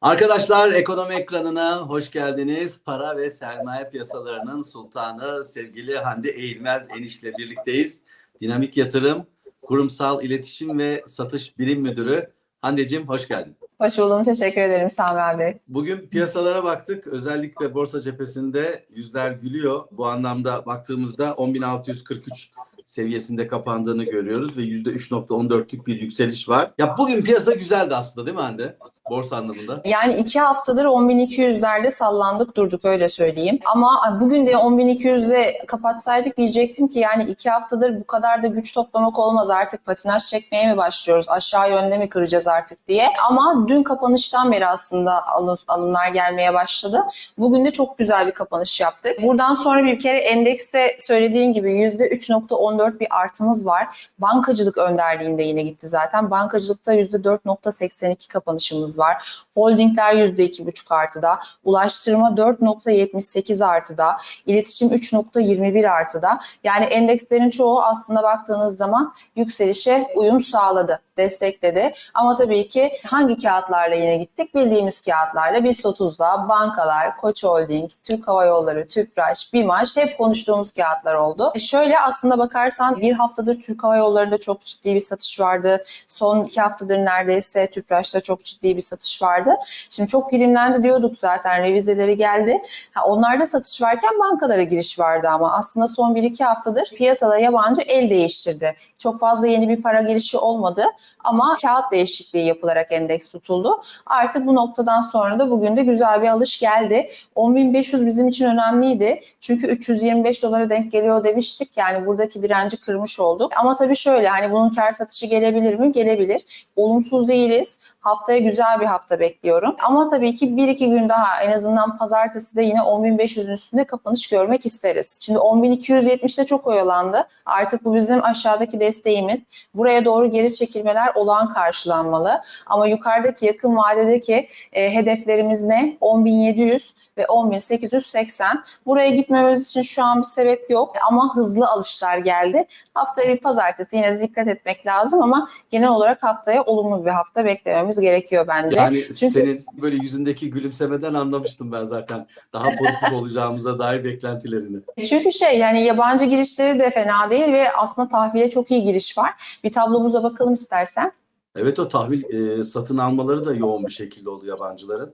Arkadaşlar ekonomi ekranına hoş geldiniz. Para ve sermaye piyasalarının sultanı sevgili Hande Eğilmez Eniş'le birlikteyiz. Dinamik Yatırım, Kurumsal İletişim ve Satış Birim Müdürü. Hande'cim hoş geldin. Hoş buldum. Teşekkür ederim Sami abi. Bugün piyasalara baktık. Özellikle borsa cephesinde yüzler gülüyor. Bu anlamda baktığımızda 10.643 seviyesinde kapandığını görüyoruz ve %3.14'lük bir yükseliş var. Ya bugün piyasa güzeldi aslında değil mi Hande? Borsa anlamında. Yani iki haftadır 10.200'lerde sallandık durduk öyle söyleyeyim. Ama bugün de 10.200'e kapatsaydık diyecektim ki yani iki haftadır bu kadar da güç toplamak olmaz artık patinaj çekmeye mi başlıyoruz aşağı yönde mi kıracağız artık diye. Ama dün kapanıştan beri aslında alım, alımlar gelmeye başladı. Bugün de çok güzel bir kapanış yaptık. Buradan sonra bir kere endekste söylediğin gibi %3.14 bir artımız var. Bankacılık önderliğinde yine gitti zaten. Bankacılıkta %4.82 kapanışımız var. Holdingler %2,5 artıda, ulaştırma 4.78 artıda, iletişim 3.21 artıda. Yani endekslerin çoğu aslında baktığınız zaman yükselişe uyum sağladı, destekledi. Ama tabii ki hangi kağıtlarla yine gittik? Bildiğimiz kağıtlarla BIST 30'da bankalar, Koç Holding, Türk Hava Yolları, Tüpraş, BİMAŞ hep konuştuğumuz kağıtlar oldu. E şöyle aslında bakarsan bir haftadır Türk Hava Yolları'nda çok ciddi bir satış vardı. Son iki haftadır neredeyse Tüpraş'ta çok ciddi bir satış vardı. Şimdi çok primlendi diyorduk zaten revizeleri geldi. Ha, onlarda satış varken bankalara giriş vardı ama aslında son 1-2 haftadır piyasada yabancı el değiştirdi. Çok fazla yeni bir para girişi olmadı ama kağıt değişikliği yapılarak endeks tutuldu. Artık bu noktadan sonra da bugün de güzel bir alış geldi. 10.500 bizim için önemliydi. Çünkü 325 dolara denk geliyor demiştik. Yani buradaki direnci kırmış olduk. Ama tabii şöyle hani bunun kar satışı gelebilir mi? Gelebilir. Olumsuz değiliz. Haftaya güzel bir hafta bekliyorum. Ama tabii ki 1-2 gün daha en azından pazartesi de yine 10.500'ün üstünde kapanış görmek isteriz. Şimdi 10.270'te çok oyalandı. Artık bu bizim aşağıdaki desteğimiz. Buraya doğru geri çekilmeler olağan karşılanmalı. Ama yukarıdaki yakın vadedeki e, hedeflerimiz ne? 10.700 ve 10.880. Buraya gitmemiz için şu an bir sebep yok ama hızlı alışlar geldi. Haftaya bir pazartesi yine de dikkat etmek lazım ama genel olarak haftaya olumlu bir hafta beklememiz gerekiyor bence. Yani Çünkü- senin böyle yüzündeki gülümsemeden anlamıştım ben zaten. Daha pozitif olacağımıza dair beklentilerini. Çünkü şey yani yabancı girişleri de fena değil ve aslında tahvile çok iyi giriş var. Bir tablomuza bakalım istersen. Evet o tahvil e, satın almaları da yoğun bir şekilde oldu yabancıların.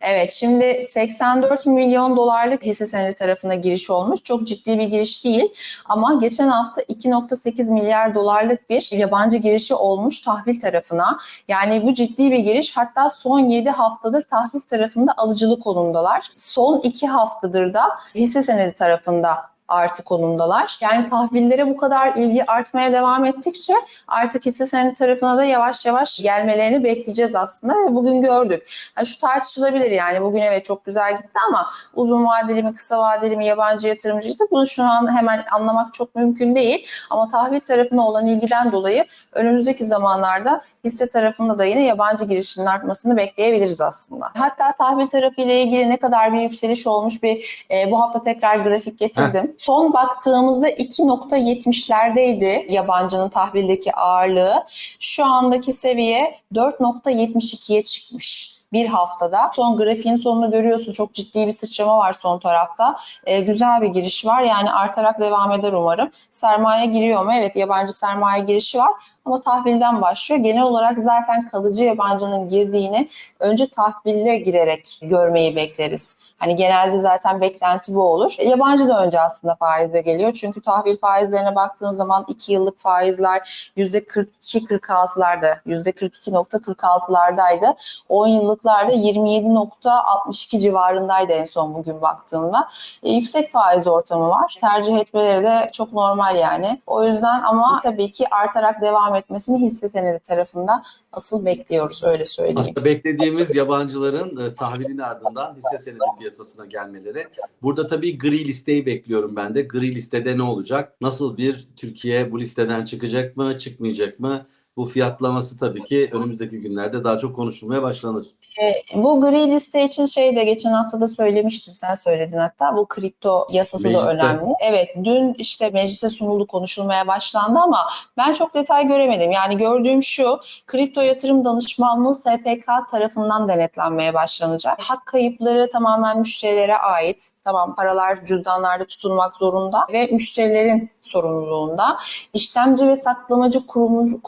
Evet şimdi 84 milyon dolarlık hisse senedi tarafına giriş olmuş. Çok ciddi bir giriş değil ama geçen hafta 2.8 milyar dolarlık bir yabancı girişi olmuş tahvil tarafına. Yani bu ciddi bir giriş. Hatta son 7 haftadır tahvil tarafında alıcılı konumdalar. Son 2 haftadır da hisse senedi tarafında artı konumdalar. Yani tahvillere bu kadar ilgi artmaya devam ettikçe artık hisse senedi tarafına da yavaş yavaş gelmelerini bekleyeceğiz aslında ve bugün gördük. Ha, şu tartışılabilir yani bugün evet çok güzel gitti ama uzun vadeli mi kısa vadeli mi yabancı yatırımcıydı bunu şu an hemen anlamak çok mümkün değil. Ama tahvil tarafına olan ilgiden dolayı önümüzdeki zamanlarda hisse tarafında da yine yabancı girişinin artmasını bekleyebiliriz aslında. Hatta tahvil tarafı ile ilgili ne kadar bir yükseliş olmuş bir e, bu hafta tekrar grafik getirdim. Son baktığımızda 2.70'lerdeydi yabancının tahvildeki ağırlığı. Şu andaki seviye 4.72'ye çıkmış bir haftada. Son grafiğin sonunu görüyorsun. Çok ciddi bir sıçrama var son tarafta. Ee, güzel bir giriş var. Yani artarak devam eder umarım. Sermaye giriyor mu? Evet yabancı sermaye girişi var. Ama tahvilden başlıyor. Genel olarak zaten kalıcı yabancının girdiğini önce tahville girerek görmeyi bekleriz. Hani genelde zaten beklenti bu olur. E, Yabancı da önce aslında faizle geliyor. Çünkü tahvil faizlerine baktığın zaman 2 yıllık faizler %42-46'larda, %42.46'lardaydı. 10 yıllıklarda 27.62 civarındaydı en son bugün baktığımda. E, yüksek faiz ortamı var. Tercih etmeleri de çok normal yani. O yüzden ama tabii ki artarak devam etmesini hisse senedi tarafında asıl bekliyoruz öyle söyleyeyim. Aslında beklediğimiz yabancıların e, tahvilin ardından hisse senedi piyasasına gelmeleri. Burada tabii gri listeyi bekliyorum ben de. Gri listede ne olacak? Nasıl bir Türkiye bu listeden çıkacak mı, çıkmayacak mı? Bu fiyatlaması tabii ki önümüzdeki günlerde daha çok konuşulmaya başlanır. E, bu gri liste için şey de geçen hafta da söylemiştin sen söyledin hatta bu kripto yasası Mecliste. da önemli. Evet dün işte meclise sunuldu konuşulmaya başlandı ama ben çok detay göremedim. Yani gördüğüm şu kripto yatırım danışmanlığı SPK tarafından denetlenmeye başlanacak. Hak kayıpları tamamen müşterilere ait. Tamam paralar cüzdanlarda tutulmak zorunda ve müşterilerin sorumluluğunda. İşlemci ve saklamacı kurulu-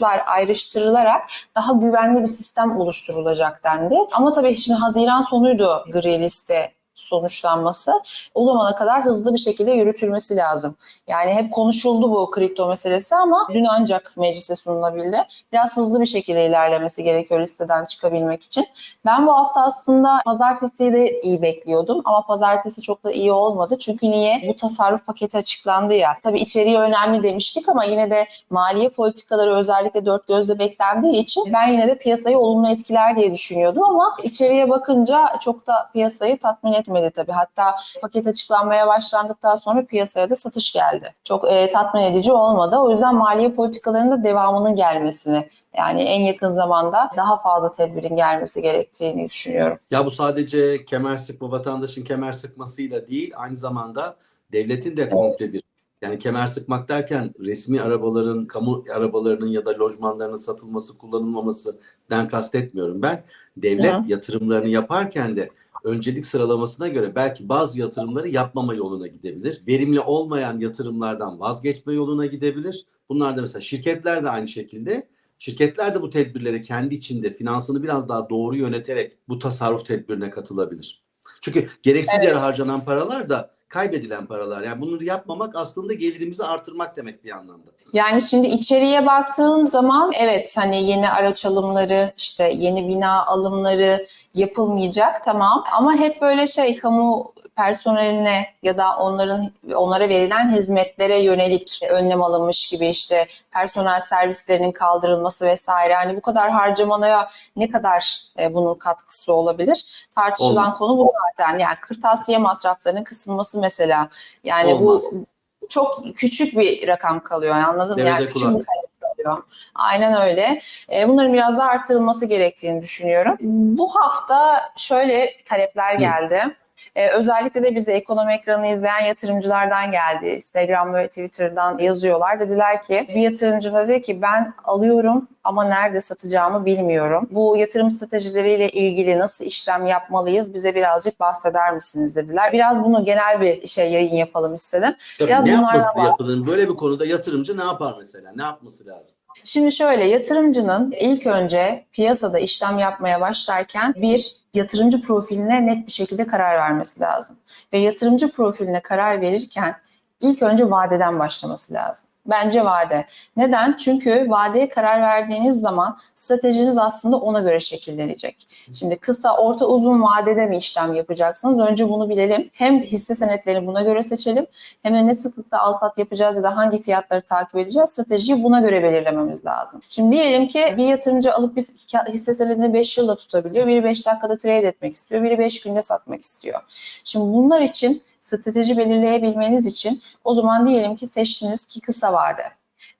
kuruluşlar ayrıştırılarak daha güvenli bir sistem oluşturulacak dendi. Ama tabii şimdi Haziran sonuydu gri liste sonuçlanması. O zamana kadar hızlı bir şekilde yürütülmesi lazım. Yani hep konuşuldu bu kripto meselesi ama dün ancak meclise sunulabildi. Biraz hızlı bir şekilde ilerlemesi gerekiyor listeden çıkabilmek için. Ben bu hafta aslında pazartesiyi de iyi bekliyordum ama pazartesi çok da iyi olmadı. Çünkü niye? Bu tasarruf paketi açıklandı ya. Tabii içeriği önemli demiştik ama yine de maliye politikaları özellikle dört gözle beklendiği için ben yine de piyasayı olumlu etkiler diye düşünüyordum ama içeriye bakınca çok da piyasayı tatmin etmedi tabii. Hatta paket açıklanmaya başlandıktan sonra piyasaya da satış geldi. Çok e, tatmin edici olmadı. O yüzden maliye politikalarında devamının gelmesini yani en yakın zamanda daha fazla tedbirin gelmesi gerektiğini düşünüyorum. Ya bu sadece kemer sıkma vatandaşın kemer sıkmasıyla değil aynı zamanda devletin de komple bir yani kemer sıkmak derken resmi arabaların, kamu arabalarının ya da lojmanlarının satılması, kullanılmamasından kastetmiyorum ben. Devlet Hı. yatırımlarını yaparken de öncelik sıralamasına göre belki bazı yatırımları yapmama yoluna gidebilir. Verimli olmayan yatırımlardan vazgeçme yoluna gidebilir. Bunlar da mesela şirketler de aynı şekilde Şirketler de bu tedbirlere kendi içinde finansını biraz daha doğru yöneterek bu tasarruf tedbirine katılabilir. Çünkü gereksiz Evet. yere harcanan paralar da kaybedilen paralar. Yani bunları yapmamak aslında gelirimizi artırmak demek bir anlamda. Yani şimdi içeriye baktığın zaman evet hani yeni araç alımları işte yeni bina alımları yapılmayacak tamam ama hep böyle şey kamu personeline ya da onların onlara verilen hizmetlere yönelik önlem alınmış gibi işte personel servislerinin kaldırılması vesaire hani bu kadar harcamaya ne kadar e, bunun katkısı olabilir? Tartışılan Olmaz. konu bu zaten. Yani kırtasiye masraflarının kısılması mesela. Yani Olmaz. bu çok küçük bir rakam kalıyor anladın mı? Yani küçük bir kalem kalıyor. Aynen öyle. E, bunların biraz daha artırılması gerektiğini düşünüyorum. Bu hafta şöyle talepler Hı. E, özellikle de bize ekonomi ekranı izleyen yatırımcılardan geldi. Instagram ve Twitter'dan yazıyorlar. Dediler ki bir yatırımcı dedi ki ben alıyorum ama nerede satacağımı bilmiyorum. Bu yatırım stratejileriyle ilgili nasıl işlem yapmalıyız bize birazcık bahseder misiniz dediler. Biraz bunu genel bir şey yayın yapalım istedim. Tabii Biraz ne yapması yapılır? Böyle bir konuda yatırımcı ne yapar mesela? Ne yapması lazım? Şimdi şöyle yatırımcının ilk önce piyasada işlem yapmaya başlarken bir yatırımcı profiline net bir şekilde karar vermesi lazım. Ve yatırımcı profiline karar verirken ilk önce vadeden başlaması lazım. Bence vade. Neden? Çünkü vadeye karar verdiğiniz zaman stratejiniz aslında ona göre şekillenecek. Şimdi kısa, orta, uzun vadede mi işlem yapacaksınız? Önce bunu bilelim. Hem hisse senetlerini buna göre seçelim hem de ne sıklıkta al sat yapacağız ya da hangi fiyatları takip edeceğiz stratejiyi buna göre belirlememiz lazım. Şimdi diyelim ki bir yatırımcı alıp bir hisse senedini 5 yılda tutabiliyor. Biri 5 dakikada trade etmek istiyor. Biri 5 günde satmak istiyor. Şimdi bunlar için strateji belirleyebilmeniz için o zaman diyelim ki seçtiniz ki kısa vade.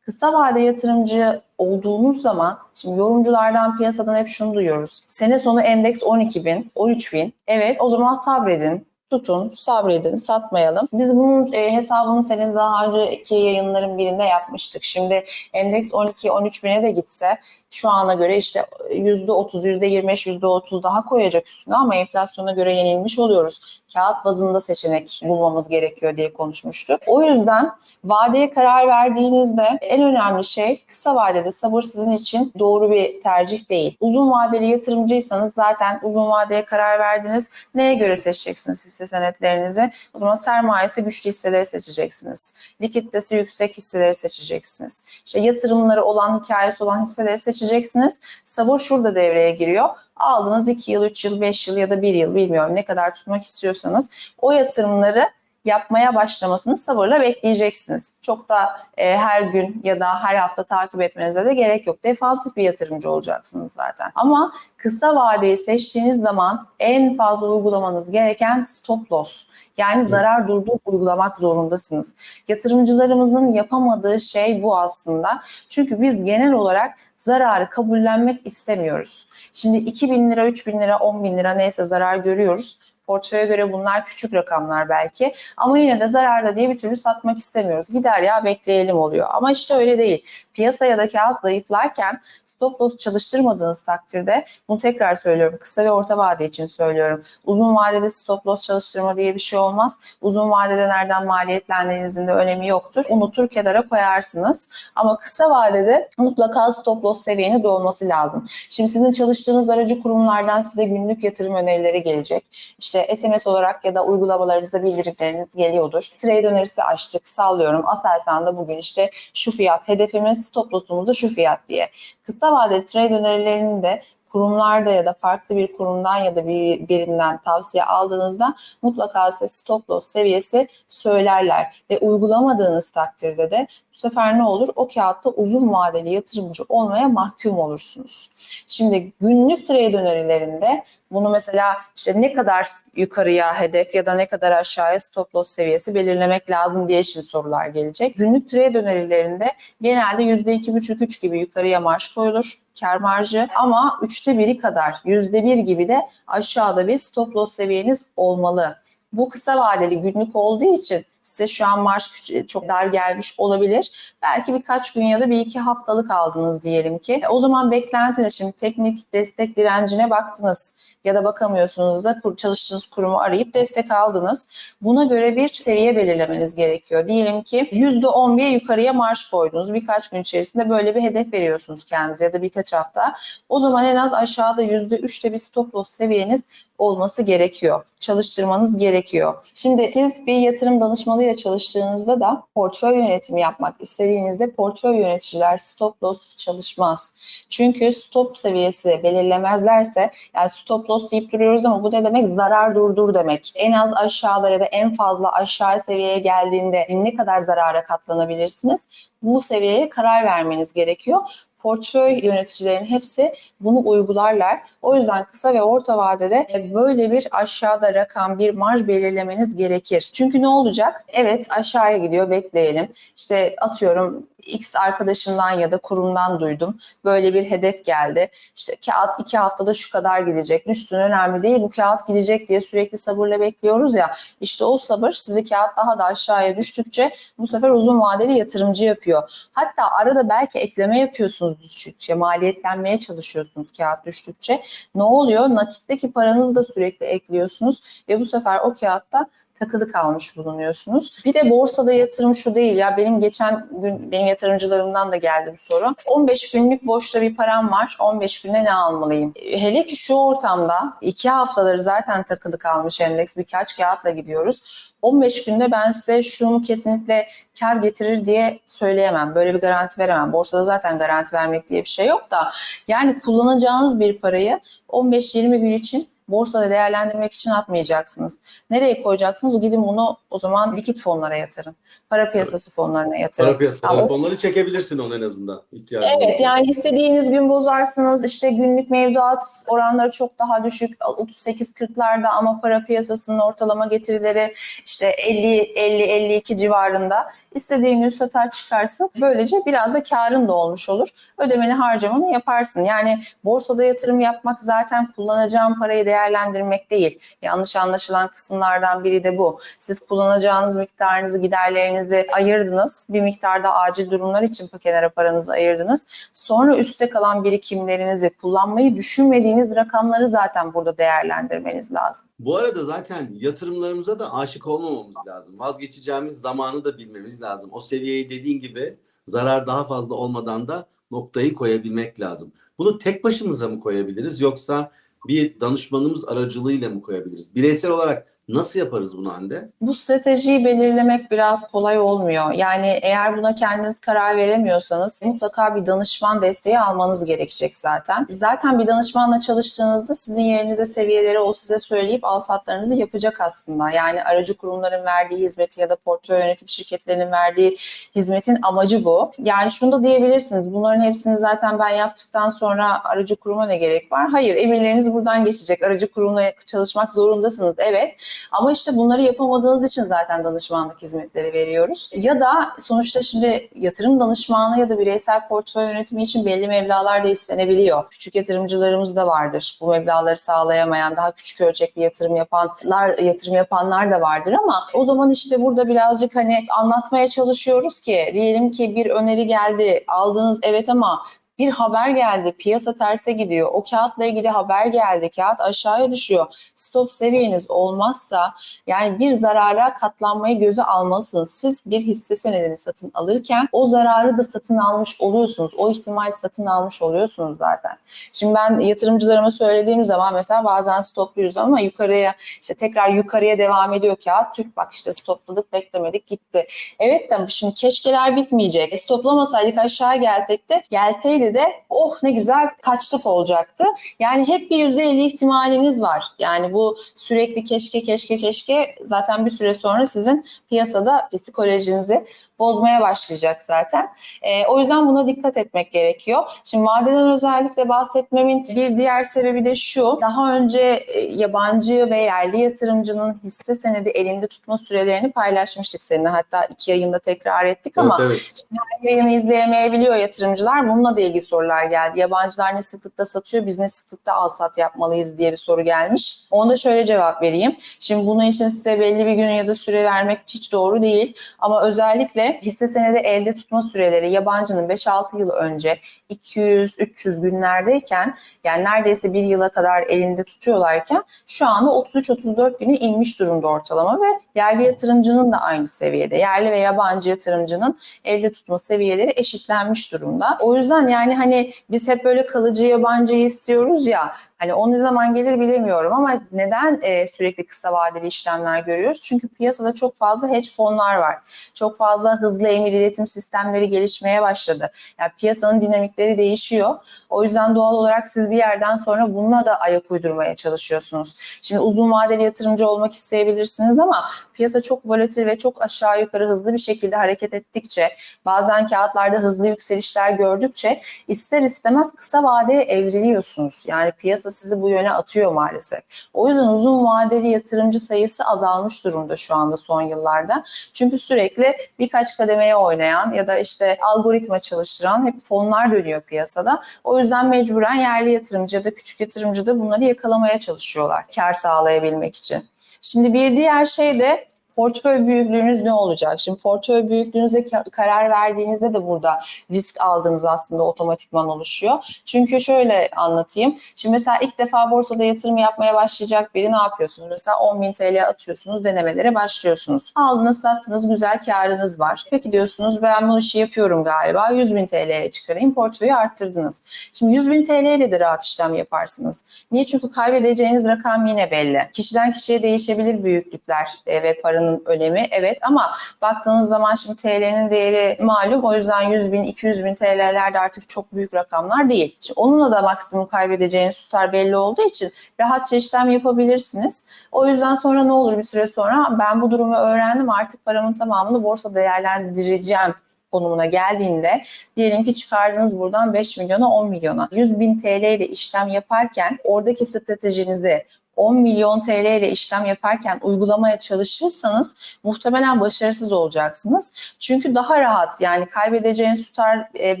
Kısa vade yatırımcı olduğunuz zaman şimdi yorumculardan piyasadan hep şunu duyuyoruz. Sene sonu endeks 12 bin, 13 bin. Evet o zaman sabredin tutun, sabredin, satmayalım. Biz bunun e, hesabını senin daha önceki yayınların birinde yapmıştık. Şimdi endeks 12-13 bine de gitse şu ana göre işte %30, %25, %30 daha koyacak üstüne ama enflasyona göre yenilmiş oluyoruz. Kağıt bazında seçenek bulmamız gerekiyor diye konuşmuştuk. O yüzden vadeye karar verdiğinizde en önemli şey kısa vadede sabır sizin için doğru bir tercih değil. Uzun vadeli yatırımcıysanız zaten uzun vadeye karar verdiniz. Neye göre seçeceksiniz hisse senetlerinizi? O zaman sermayesi güçlü hisseleri seçeceksiniz. Likiditesi yüksek hisseleri seçeceksiniz. İşte yatırımları olan, hikayesi olan hisseleri seçeceksiniz. Sabır şurada devreye giriyor. Aldığınız 2 yıl, 3 yıl, 5 yıl ya da 1 yıl bilmiyorum ne kadar tutmak istiyorsanız o yatırımları yapmaya başlamasını sabırla bekleyeceksiniz. Çok da e, her gün ya da her hafta takip etmenize de gerek yok. Defansif bir yatırımcı olacaksınız zaten. Ama kısa vadeyi seçtiğiniz zaman en fazla uygulamanız gereken stop loss. Yani zarar durdurup uygulamak zorundasınız. Yatırımcılarımızın yapamadığı şey bu aslında. Çünkü biz genel olarak zararı kabullenmek istemiyoruz. Şimdi 2 bin lira, 3 bin lira, 10 bin lira neyse zarar görüyoruz. Portföye göre bunlar küçük rakamlar belki ama yine de zararda diye bir türlü satmak istemiyoruz. Gider ya bekleyelim oluyor ama işte öyle değil. Piyasa ya da kağıt zayıflarken stop loss çalıştırmadığınız takdirde bunu tekrar söylüyorum kısa ve orta vade için söylüyorum. Uzun vadede stop loss çalıştırma diye bir şey olmaz. Uzun vadede nereden maliyetlendiğinizin de önemi yoktur. Unutur kenara koyarsınız. Ama kısa vadede mutlaka stop loss seviyeniz olması lazım. Şimdi sizin çalıştığınız aracı kurumlardan size günlük yatırım önerileri gelecek. İşte SMS olarak ya da uygulamalarınızda bildirimleriniz geliyordur. Trade önerisi açtık, sallıyorum. Aselsan'da bugün işte şu fiyat, hedefimiz stop şu fiyat diye. Kısa vadeli trade önerilerini de kurumlarda ya da farklı bir kurumdan ya da bir, birinden tavsiye aldığınızda mutlaka size stop loss seviyesi söylerler ve uygulamadığınız takdirde de bu sefer ne olur? O kağıtta uzun vadeli yatırımcı olmaya mahkum olursunuz. Şimdi günlük trade önerilerinde bunu mesela işte ne kadar yukarıya hedef ya da ne kadar aşağıya stop loss seviyesi belirlemek lazım diye şimdi sorular gelecek. Günlük trade önerilerinde genelde %2,5-3 gibi yukarıya marş koyulur kar marjı ama üçte biri kadar yüzde bir gibi de aşağıda bir stop loss seviyeniz olmalı. Bu kısa vadeli günlük olduğu için size şu an marş küç- çok dar gelmiş olabilir. Belki birkaç gün ya da bir iki haftalık aldınız diyelim ki. O zaman beklentiniz şimdi teknik destek direncine baktınız ya da bakamıyorsunuz da çalıştığınız kurumu arayıp destek aldınız. Buna göre bir seviye belirlemeniz gerekiyor. Diyelim ki %11'ye yukarıya marş koydunuz. Birkaç gün içerisinde böyle bir hedef veriyorsunuz kendinize ya da birkaç hafta. O zaman en az aşağıda %3'te bir stop loss seviyeniz olması gerekiyor. Çalıştırmanız gerekiyor. Şimdi siz bir yatırım danışmanıyla çalıştığınızda da portföy yönetimi yapmak istediğinizde portföy yöneticiler stop loss çalışmaz. Çünkü stop seviyesi belirlemezlerse yani stop loss deyip duruyoruz ama bu ne demek? Zarar durdur demek. En az aşağıda ya da en fazla aşağı seviyeye geldiğinde ne kadar zarara katlanabilirsiniz? Bu seviyeye karar vermeniz gerekiyor portföy yöneticilerin hepsi bunu uygularlar. O yüzden kısa ve orta vadede böyle bir aşağıda rakam, bir marj belirlemeniz gerekir. Çünkü ne olacak? Evet aşağıya gidiyor bekleyelim. İşte atıyorum X arkadaşımdan ya da kurumdan duydum. Böyle bir hedef geldi. İşte kağıt iki haftada şu kadar gidecek. Düşsün önemli değil. Bu kağıt gidecek diye sürekli sabırla bekliyoruz ya. İşte o sabır sizi kağıt daha da aşağıya düştükçe bu sefer uzun vadeli yatırımcı yapıyor. Hatta arada belki ekleme yapıyorsunuz düştükçe, maliyetlenmeye çalışıyorsunuz kağıt düştükçe. Ne oluyor? Nakitteki paranızı da sürekli ekliyorsunuz ve bu sefer o kağıtta takılı kalmış bulunuyorsunuz. Bir de borsada yatırım şu değil ya benim geçen gün benim yatırımcılarımdan da geldi bir soru. 15 günlük boşta bir param var. 15 günde ne almalıyım? Hele ki şu ortamda 2 haftaları zaten takılı kalmış endeks birkaç kağıtla gidiyoruz. 15 günde ben size şunu kesinlikle kar getirir diye söyleyemem. Böyle bir garanti veremem. Borsada zaten garanti vermek diye bir şey yok da yani kullanacağınız bir parayı 15-20 gün için borsada değerlendirmek için atmayacaksınız. Nereye koyacaksınız? Gidin bunu o zaman likit fonlara yatırın. Para piyasası fonlarına yatırın. Para piyasası Ama- fonları çekebilirsin onu en azından ihtiyacın Evet olursa. yani istediğiniz gün bozarsınız. İşte günlük mevduat oranları çok daha düşük. 38-40'larda ama para piyasasının ortalama getirileri işte 50-50-52 civarında. İstediğin gün satar çıkarsın. Böylece biraz da karın da olmuş olur. Ödemeni harcamanı yaparsın. Yani borsada yatırım yapmak zaten kullanacağın parayı değerlendirmek değil. Yanlış anlaşılan kısımlardan biri de bu. Siz kullanacağınız miktarınızı, giderlerinizi ayırdınız. Bir miktarda acil durumlar için kenara paranızı ayırdınız. Sonra üstte kalan birikimlerinizi, kullanmayı düşünmediğiniz rakamları zaten burada değerlendirmeniz lazım. Bu arada zaten yatırımlarımıza da aşık olmamamız lazım. Vazgeçeceğimiz zamanı da bilmemiz lazım. O seviyeyi dediğin gibi zarar daha fazla olmadan da noktayı koyabilmek lazım. Bunu tek başımıza mı koyabiliriz yoksa bir danışmanımız aracılığıyla mı koyabiliriz? Bireysel olarak nasıl yaparız bunu Hande? Bu stratejiyi belirlemek biraz kolay olmuyor. Yani eğer buna kendiniz karar veremiyorsanız mutlaka bir danışman desteği almanız gerekecek zaten. Zaten bir danışmanla çalıştığınızda sizin yerinize seviyeleri o size söyleyip alsatlarınızı yapacak aslında. Yani aracı kurumların verdiği hizmeti ya da portföy yönetim şirketlerinin verdiği hizmetin amacı bu. Yani şunu da diyebilirsiniz. Bunların hepsini zaten ben yaptıktan sonra aracı kuruma ne gerek var? Hayır, emirleriniz buradan geçecek. Aracı kurumla çalışmak zorundasınız. Evet. Ama işte bunları yapamadığınız için zaten danışmanlık hizmetleri veriyoruz. Ya da sonuçta şimdi yatırım danışmanlığı ya da bireysel portföy yönetimi için belli meblalar da istenebiliyor. Küçük yatırımcılarımız da vardır. Bu meblaları sağlayamayan, daha küçük ölçekli yatırım yapanlar, yatırım yapanlar da vardır ama o zaman işte burada birazcık hani anlatmaya çalışıyoruz ki diyelim ki bir öneri geldi, aldınız evet ama bir haber geldi, piyasa terse gidiyor. O kağıtla ilgili haber geldi, kağıt aşağıya düşüyor. Stop seviyeniz olmazsa yani bir zarara katlanmayı göze almalısınız. Siz bir hisse senedini satın alırken o zararı da satın almış oluyorsunuz. O ihtimali satın almış oluyorsunuz zaten. Şimdi ben yatırımcılarıma söylediğim zaman mesela bazen stopluyuz ama yukarıya işte tekrar yukarıya devam ediyor kağıt. Türk bak işte stopladık beklemedik gitti. Evet de şimdi keşkeler bitmeyecek. E, stoplamasaydık aşağı gelsek de gelseydi de oh ne güzel kaçtık olacaktı. Yani hep bir %50 ihtimaliniz var. Yani bu sürekli keşke keşke keşke zaten bir süre sonra sizin piyasada psikolojinizi bozmaya başlayacak zaten. E, o yüzden buna dikkat etmek gerekiyor. Şimdi vadeden özellikle bahsetmemin bir diğer sebebi de şu. Daha önce e, yabancı ve yerli yatırımcının hisse senedi elinde tutma sürelerini paylaşmıştık seninle. Hatta iki yayında tekrar ettik ama evet, evet. yayını izleyemeyebiliyor yatırımcılar. Bununla da ilgili sorular geldi. Yabancılar ne sıklıkta satıyor, biz ne sıklıkta al sat yapmalıyız diye bir soru gelmiş. Ona da şöyle cevap vereyim. Şimdi bunun için size belli bir gün ya da süre vermek hiç doğru değil. Ama özellikle hisse senedi elde tutma süreleri yabancının 5-6 yıl önce 200-300 günlerdeyken yani neredeyse bir yıla kadar elinde tutuyorlarken şu anda 33-34 güne inmiş durumda ortalama ve yerli yatırımcının da aynı seviyede. Yerli ve yabancı yatırımcının elde tutma seviyeleri eşitlenmiş durumda. O yüzden yani hani biz hep böyle kalıcı yabancıyı istiyoruz ya Hani o ne zaman gelir bilemiyorum ama neden e, sürekli kısa vadeli işlemler görüyoruz? Çünkü piyasada çok fazla hedge fonlar var. Çok fazla hızlı emir iletim sistemleri gelişmeye başladı. Yani piyasanın dinamikleri değişiyor. O yüzden doğal olarak siz bir yerden sonra bununla da ayak uydurmaya çalışıyorsunuz. Şimdi uzun vadeli yatırımcı olmak isteyebilirsiniz ama piyasa çok volatil ve çok aşağı yukarı hızlı bir şekilde hareket ettikçe, bazen kağıtlarda hızlı yükselişler gördükçe ister istemez kısa vadeye evriliyorsunuz. Yani piyasa sizi bu yöne atıyor maalesef. O yüzden uzun vadeli yatırımcı sayısı azalmış durumda şu anda son yıllarda. Çünkü sürekli birkaç kademeye oynayan ya da işte algoritma çalıştıran hep fonlar dönüyor piyasada. O yüzden mecburen yerli yatırımcı ya da küçük yatırımcı da bunları yakalamaya çalışıyorlar kar sağlayabilmek için. Şimdi bir diğer şey de portföy büyüklüğünüz ne olacak? Şimdi portföy büyüklüğünüze karar verdiğinizde de burada risk aldığınız aslında otomatikman oluşuyor. Çünkü şöyle anlatayım. Şimdi mesela ilk defa borsada yatırım yapmaya başlayacak biri ne yapıyorsunuz? Mesela 10.000 TL atıyorsunuz, denemelere başlıyorsunuz. Aldınız, sattınız, güzel karınız var. Peki diyorsunuz ben bu işi yapıyorum galiba. 100.000 TL'ye çıkarayım, portföyü arttırdınız. Şimdi 100.000 TL ile de rahat işlem yaparsınız. Niye? Çünkü kaybedeceğiniz rakam yine belli. Kişiden kişiye değişebilir büyüklükler e, ve paranın önemi. Evet ama baktığınız zaman şimdi TL'nin değeri malum. O yüzden 100 bin 200 bin TL'ler de artık çok büyük rakamlar değil. Şimdi onunla da maksimum kaybedeceğiniz tutar belli olduğu için rahatça işlem yapabilirsiniz. O yüzden sonra ne olur bir süre sonra? Ben bu durumu öğrendim. Artık paramın tamamını borsa değerlendireceğim konumuna geldiğinde diyelim ki çıkardınız buradan 5 milyona 10 milyona. 100 bin TL ile işlem yaparken oradaki stratejinizi 10 milyon TL ile işlem yaparken uygulamaya çalışırsanız muhtemelen başarısız olacaksınız. Çünkü daha rahat yani kaybedeceğiniz tutar e,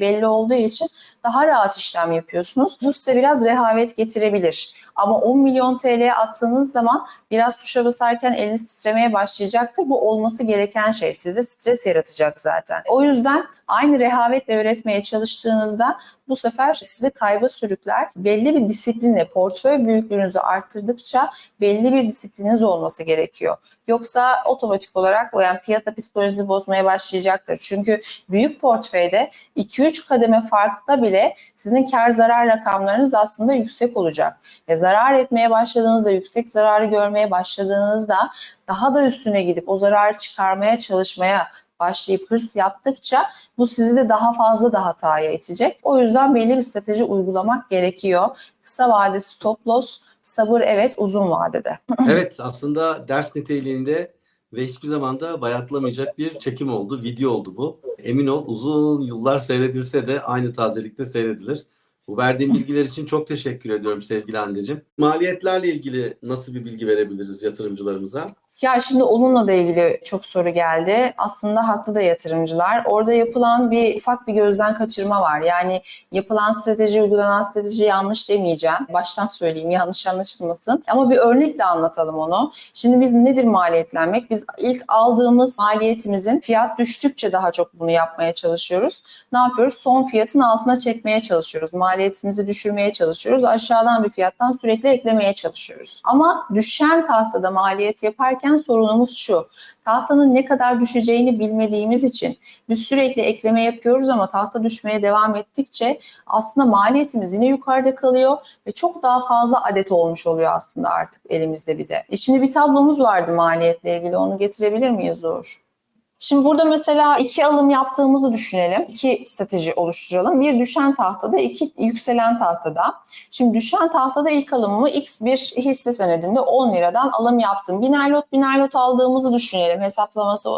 belli olduğu için daha rahat işlem yapıyorsunuz. Bu size biraz rehavet getirebilir. Ama 10 milyon TL attığınız zaman biraz tuşa basarken eliniz titremeye başlayacaktır. Bu olması gereken şey. Sizde stres yaratacak zaten. O yüzden aynı rehavetle üretmeye çalıştığınızda bu sefer sizi kayba sürükler. Belli bir disiplinle portföy büyüklüğünüzü arttırdıkça belli bir disipliniz olması gerekiyor. Yoksa otomatik olarak o yani piyasa psikolojisi bozmaya başlayacaktır. Çünkü büyük portföyde 2-3 kademe farkta bile sizin kar zarar rakamlarınız aslında yüksek olacak. Ve zarar etmeye başladığınızda, yüksek zararı görmeye başladığınızda daha da üstüne gidip o zararı çıkarmaya çalışmaya başlayıp hırs yaptıkça bu sizi de daha fazla da hataya itecek. O yüzden belli bir strateji uygulamak gerekiyor. Kısa vade stop loss, sabır evet uzun vadede. Evet aslında ders niteliğinde ve hiçbir zaman da bayatlamayacak bir çekim oldu, video oldu bu. Emin ol uzun yıllar seyredilse de aynı tazelikte seyredilir. Bu verdiğin bilgiler için çok teşekkür ediyorum sevgili Hande'cim. Maliyetlerle ilgili nasıl bir bilgi verebiliriz yatırımcılarımıza? Ya şimdi onunla da ilgili çok soru geldi. Aslında haklı da yatırımcılar. Orada yapılan bir ufak bir gözden kaçırma var. Yani yapılan strateji, uygulanan strateji yanlış demeyeceğim. Baştan söyleyeyim yanlış anlaşılmasın. Ama bir örnekle anlatalım onu. Şimdi biz nedir maliyetlenmek? Biz ilk aldığımız maliyetimizin fiyat düştükçe daha çok bunu yapmaya çalışıyoruz. Ne yapıyoruz? Son fiyatın altına çekmeye çalışıyoruz. Maliyetimizi düşürmeye çalışıyoruz. Aşağıdan bir fiyattan sürekli eklemeye çalışıyoruz. Ama düşen tahtada maliyet yaparken sorunumuz şu. Tahtanın ne kadar düşeceğini bilmediğimiz için biz sürekli ekleme yapıyoruz ama tahta düşmeye devam ettikçe aslında maliyetimiz yine yukarıda kalıyor ve çok daha fazla adet olmuş oluyor aslında artık elimizde bir de. E şimdi bir tablomuz vardı maliyetle ilgili onu getirebilir miyiz Uğur? Şimdi burada mesela iki alım yaptığımızı düşünelim. İki strateji oluşturalım. Bir düşen tahtada, iki yükselen tahtada. Şimdi düşen tahtada ilk alımımı X bir hisse senedinde 10 liradan alım yaptım. Biner lot biner lot aldığımızı düşünelim. Hesaplaması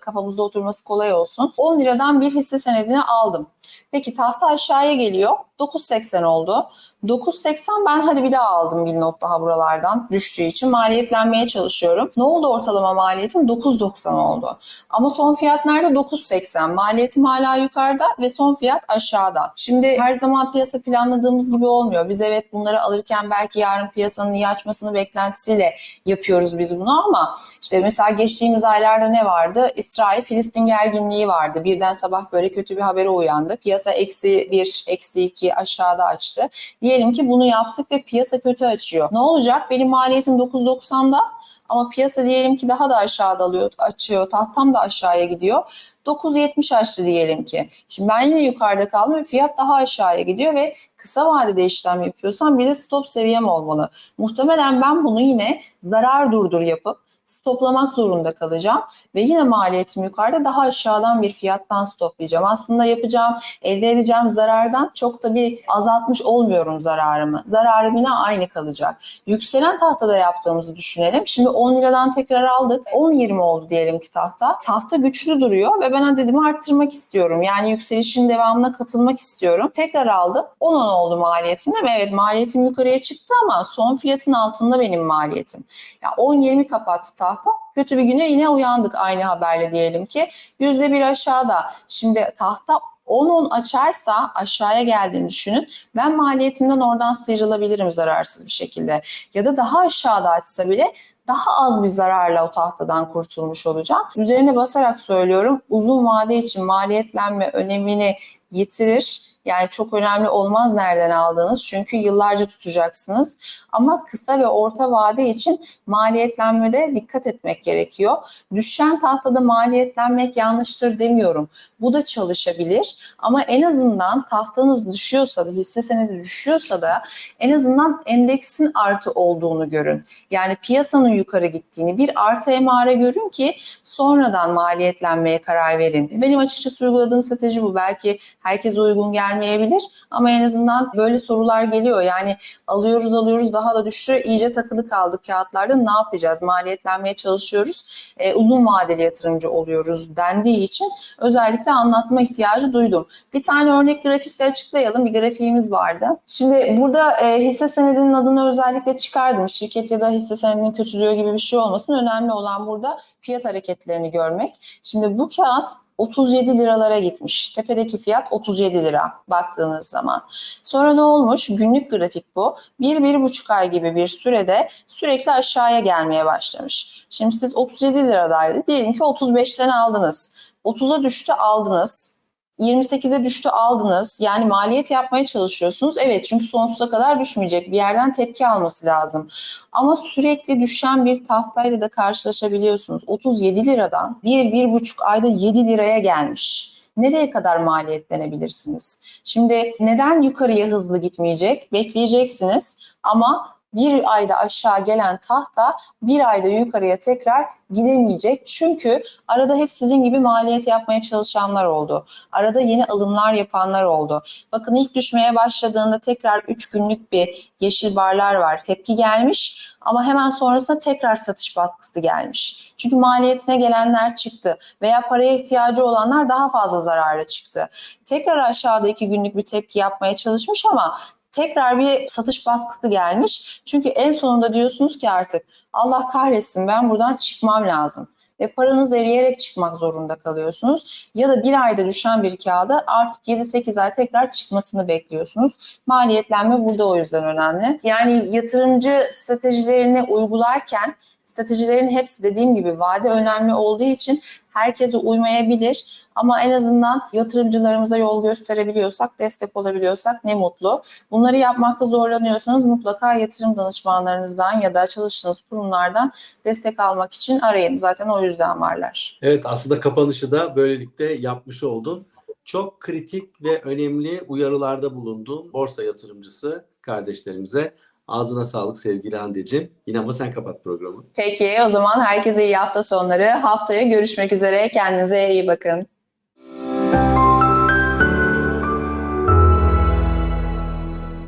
kafamızda oturması kolay olsun. 10 liradan bir hisse senedini aldım. Peki tahta aşağıya geliyor. 9.80 oldu. 9.80 ben hadi bir daha aldım bir not daha buralardan düştüğü için maliyetlenmeye çalışıyorum. Ne oldu ortalama maliyetim? 9.90 oldu. Ama son fiyat nerede? 9.80. Maliyetim hala yukarıda ve son fiyat aşağıda. Şimdi her zaman piyasa planladığımız gibi olmuyor. Biz evet bunları alırken belki yarın piyasanın iyi açmasını beklentisiyle yapıyoruz biz bunu ama işte mesela geçtiğimiz aylarda ne vardı? İsrail-Filistin gerginliği vardı. Birden sabah böyle kötü bir habere uyandık. Piyasa eksi 1, eksi 2 aşağıda açtı. Diyelim ki bunu yaptık ve piyasa kötü açıyor. Ne olacak? Benim maliyetim 9.90'da ama piyasa diyelim ki daha da aşağıda alıyor, açıyor. Tahtam da aşağıya gidiyor. 9.70 açtı diyelim ki. Şimdi ben yine yukarıda kaldım ve fiyat daha aşağıya gidiyor ve kısa vadede işlem yapıyorsam bir de stop seviyem olmalı. Muhtemelen ben bunu yine zarar durdur yapıp stoplamak zorunda kalacağım ve yine maliyetim yukarıda daha aşağıdan bir fiyattan stoplayacağım. Aslında yapacağım, elde edeceğim zarardan çok da bir azaltmış olmuyorum zararımı. Zararım yine aynı kalacak. Yükselen tahtada yaptığımızı düşünelim. Şimdi 10 liradan tekrar aldık. 10-20 oldu diyelim ki tahta. Tahta güçlü duruyor ve ben dedim arttırmak istiyorum. Yani yükselişin devamına katılmak istiyorum. Tekrar aldım. 10-10 oldu maliyetim değil mi? Evet maliyetim yukarıya çıktı ama son fiyatın altında benim maliyetim. Ya 10-20 kapattı tahta. Kötü bir güne yine uyandık aynı haberle diyelim ki. %1 aşağıda. Şimdi tahta 10-10 açarsa aşağıya geldiğini düşünün. Ben maliyetimden oradan sıyrılabilirim zararsız bir şekilde. Ya da daha aşağıda açsa bile daha az bir zararla o tahtadan kurtulmuş olacağım. Üzerine basarak söylüyorum. Uzun vade için maliyetlenme önemini yitirir. Yani çok önemli olmaz nereden aldığınız çünkü yıllarca tutacaksınız. Ama kısa ve orta vade için maliyetlenmede dikkat etmek gerekiyor. Düşen tahtada maliyetlenmek yanlıştır demiyorum. Bu da çalışabilir ama en azından tahtanız düşüyorsa da hisse senedi düşüyorsa da en azından endeksin artı olduğunu görün. Yani piyasanın yukarı gittiğini bir artı emare görün ki sonradan maliyetlenmeye karar verin. Benim açıkçası uyguladığım strateji bu. Belki herkese uygun gelmeyebilir ama en azından böyle sorular geliyor. Yani alıyoruz alıyoruz daha da düştü. İyice takılı kaldık kağıtlarda. Ne yapacağız? Maliyetlenmeye çalışıyoruz. Ee, uzun vadeli yatırımcı oluyoruz dendiği için özellikle anlatma ihtiyacı duydum. Bir tane örnek grafikle açıklayalım. Bir grafiğimiz vardı. Şimdi burada e, hisse senedinin adını özellikle çıkardım. Şirket ya da hisse senedinin kötülüğü gibi bir şey olmasın. Önemli olan burada fiyat hareketlerini görmek. Şimdi bu kağıt 37 liralara gitmiş. Tepedeki fiyat 37 lira baktığınız zaman. Sonra ne olmuş? Günlük grafik bu. 1-1,5 ay gibi bir sürede sürekli aşağıya gelmeye başlamış. Şimdi siz 37 liradaydı. Diyelim ki 35'ten aldınız. 30'a düştü aldınız. 28'e düştü aldınız. Yani maliyet yapmaya çalışıyorsunuz. Evet çünkü sonsuza kadar düşmeyecek. Bir yerden tepki alması lazım. Ama sürekli düşen bir tahtayla da karşılaşabiliyorsunuz. 37 liradan 1-1,5 ayda 7 liraya gelmiş. Nereye kadar maliyetlenebilirsiniz? Şimdi neden yukarıya hızlı gitmeyecek? Bekleyeceksiniz ama bir ayda aşağı gelen tahta bir ayda yukarıya tekrar gidemeyecek. Çünkü arada hep sizin gibi maliyet yapmaya çalışanlar oldu. Arada yeni alımlar yapanlar oldu. Bakın ilk düşmeye başladığında tekrar 3 günlük bir yeşil barlar var. Tepki gelmiş ama hemen sonrasında tekrar satış baskısı gelmiş. Çünkü maliyetine gelenler çıktı veya paraya ihtiyacı olanlar daha fazla zarara çıktı. Tekrar aşağıda iki günlük bir tepki yapmaya çalışmış ama tekrar bir satış baskısı gelmiş. Çünkü en sonunda diyorsunuz ki artık Allah kahretsin ben buradan çıkmam lazım. Ve paranız eriyerek çıkmak zorunda kalıyorsunuz. Ya da bir ayda düşen bir kağıda artık 7-8 ay tekrar çıkmasını bekliyorsunuz. Maliyetlenme burada o yüzden önemli. Yani yatırımcı stratejilerini uygularken stratejilerin hepsi dediğim gibi vade önemli olduğu için herkese uymayabilir. Ama en azından yatırımcılarımıza yol gösterebiliyorsak, destek olabiliyorsak ne mutlu. Bunları yapmakta zorlanıyorsanız mutlaka yatırım danışmanlarınızdan ya da çalıştığınız kurumlardan destek almak için arayın. Zaten o yüzden varlar. Evet aslında kapanışı da böylelikle yapmış oldun. Çok kritik ve önemli uyarılarda bulundun borsa yatırımcısı kardeşlerimize. Ağzına sağlık sevgili Hande'ciğim. Yine ama sen kapat programı. Peki o zaman herkese iyi hafta sonları. Haftaya görüşmek üzere. Kendinize iyi bakın.